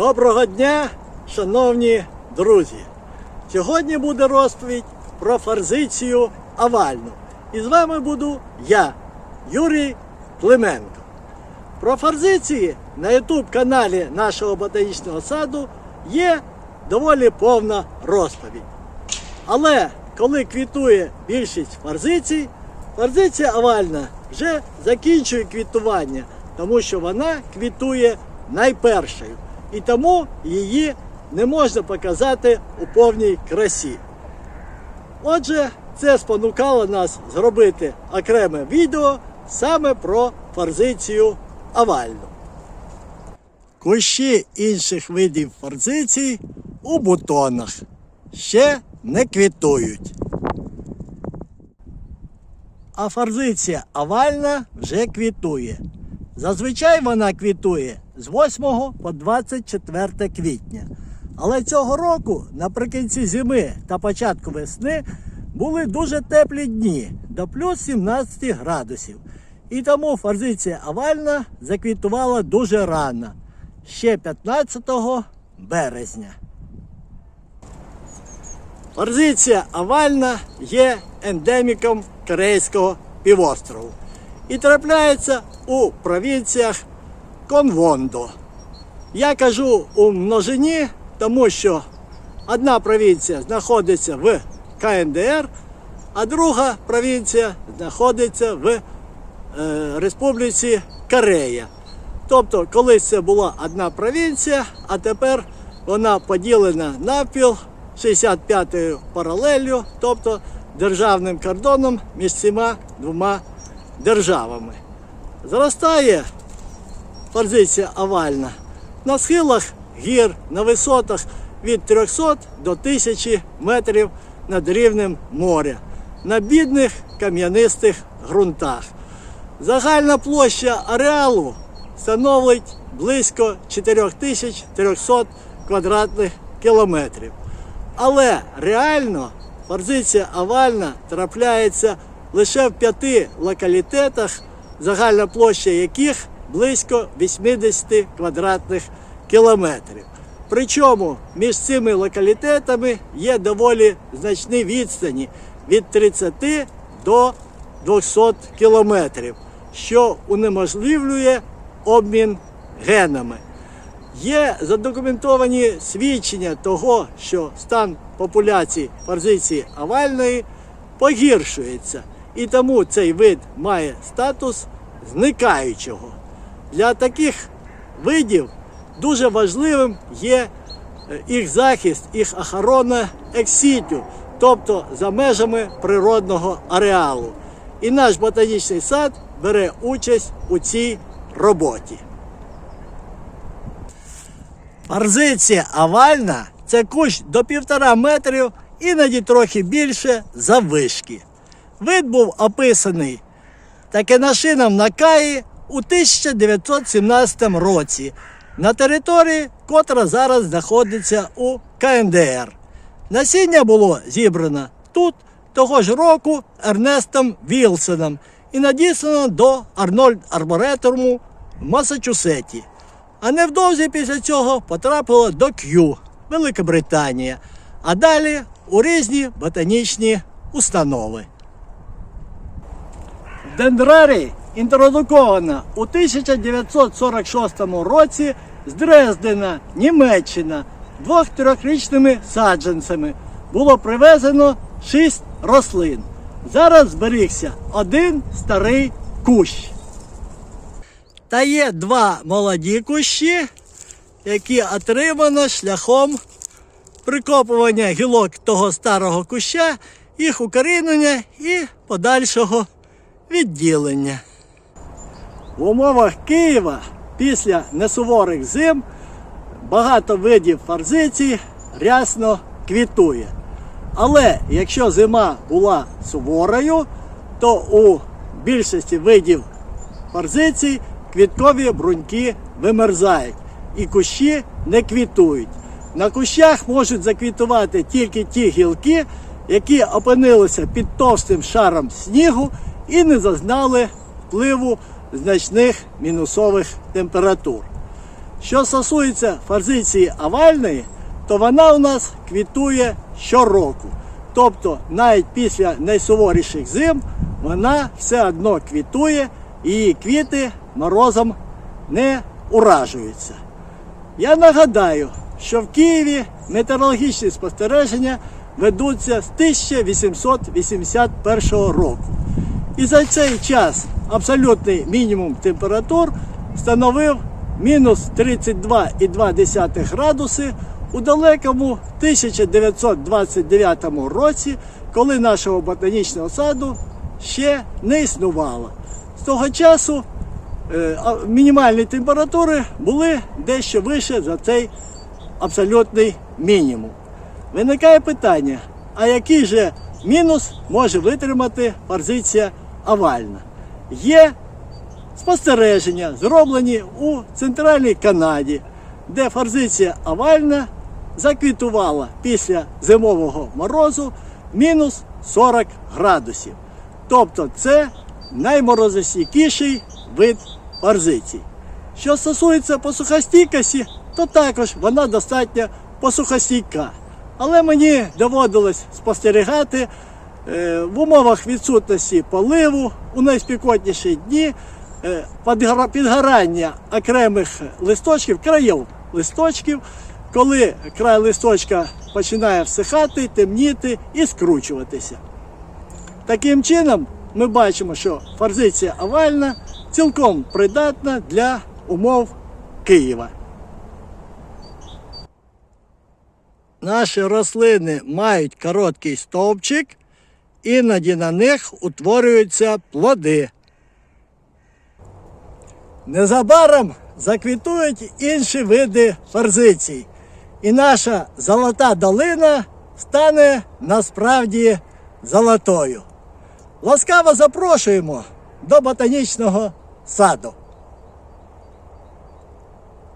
Доброго дня, шановні друзі! Сьогодні буде розповідь про форзицію овальну. І з вами буду я, Юрій Клименко. Про форзиції на YouTube каналі нашого ботанічного саду є доволі повна розповідь. Але коли квітує більшість форзицій, форзиція овальна вже закінчує квітування, тому що вона квітує найпершою. І тому її не можна показати у повній красі. Отже, це спонукало нас зробити окреме відео саме про форзицію овальну. Кущі інших видів форзицій у бутонах ще не квітують. А форзиція овальна вже квітує. Зазвичай вона квітує з 8 по 24 квітня. Але цього року, наприкінці зими та початку весни, були дуже теплі дні до плюс 17 градусів. І тому форзиція овальна заквітувала дуже рано, ще 15 березня. Форзиція овальна є ендеміком Корейського півострову і трапляється у провінціях Конвондо. Я кажу у множині, тому що одна провінція знаходиться в КНДР, а друга провінція знаходиться в е, Республіці Корея. Тобто, колись це була одна провінція, а тепер вона поділена навпіл 65-ю паралеллю, тобто державним кордоном між цими двома державами. Зростає форзиція овальна на схилах гір, на висотах від 300 до 1000 метрів над рівнем моря, на бідних кам'янистих ґрунтах. Загальна площа ареалу становить близько 4300 квадратних кілометрів. Але реально форзиція овальна трапляється лише в п'яти локалітетах, загальна площа яких близько 80 квадратних кілометрів. Причому між цими локалітетами є доволі значні відстані від 30 до 200 кілометрів, що унеможливлює обмін генами. Є задокументовані свідчення того, що стан популяції форзиції овальної погіршується, і тому цей вид має статус зникаючого. Для таких видів дуже важливим є е, їх захист, їх охорона ексітю, тобто за межами природного ареалу. І наш ботанічний сад бере участь у цій роботі. Форзиція овальна це кущ до півтора метрів, іноді трохи більше заввишки. Вид був описаний такенашином на Каї у 1917 році на території, котра зараз знаходиться у КНДР. Насіння було зібрано тут того ж року Ернестом Вілсоном і надіслано до Арнольд Арбореторуму в Масачусеті. А невдовзі після цього потрапило до К'ю, Велика Британія, а далі у різні ботанічні установи. Дендрарій інтродукована у 1946 році з Дрездена, Німеччина, двох-трьохрічними саджанцями. Було привезено шість рослин. Зараз зберігся один старий кущ. Та є два молоді кущі, які отримано шляхом прикопування гілок того старого куща, їх укорінення і подальшого відділення. В умовах Києва після несуворих зим багато видів форзиції рясно квітує. Але якщо зима була суворою, то у більшості видів форзицій квіткові бруньки вимерзають і кущі не квітують. На кущах можуть заквітувати тільки ті гілки, які опинилися під товстим шаром снігу і не зазнали впливу значних мінусових температур. Що стосується форзиції овальної, то вона у нас квітує щороку. Тобто навіть після найсуворіших зим вона все одно квітує і її квіти морозом не уражуються. Я нагадаю, що в Києві метеорологічні спостереження ведуться з 1881 року. І за цей час абсолютний мінімум температур становив мінус 32,2 градуси у далекому 1929 році, коли нашого ботанічного саду ще не існувало. З того часу е, мінімальні температури були дещо вище за цей абсолютний мінімум. Виникає питання, а який же мінус може витримати форзиція овальна? Є спостереження, зроблені у Центральній Канаді, де форзиція овальна заквітувала після зимового морозу мінус 40 градусів. Тобто це найморозостійкіший вид форзиції. Що стосується посухостійкості, то також вона достатньо посухостійка. Але мені доводилось спостерігати в умовах відсутності поливу у найспікотніші дні е, підгорання окремих листочків, країв листочків, коли край листочка починає всихати, темніти і скручуватися. Таким чином, ми бачимо, що форзиція овальна цілком придатна для умов Києва. Наші рослини мають короткий стовпчик, іноді на них утворюються плоди. Незабаром заквітують інші види форзицій, і наша золота долина стане насправді золотою. Ласкаво запрошуємо до ботанічного саду.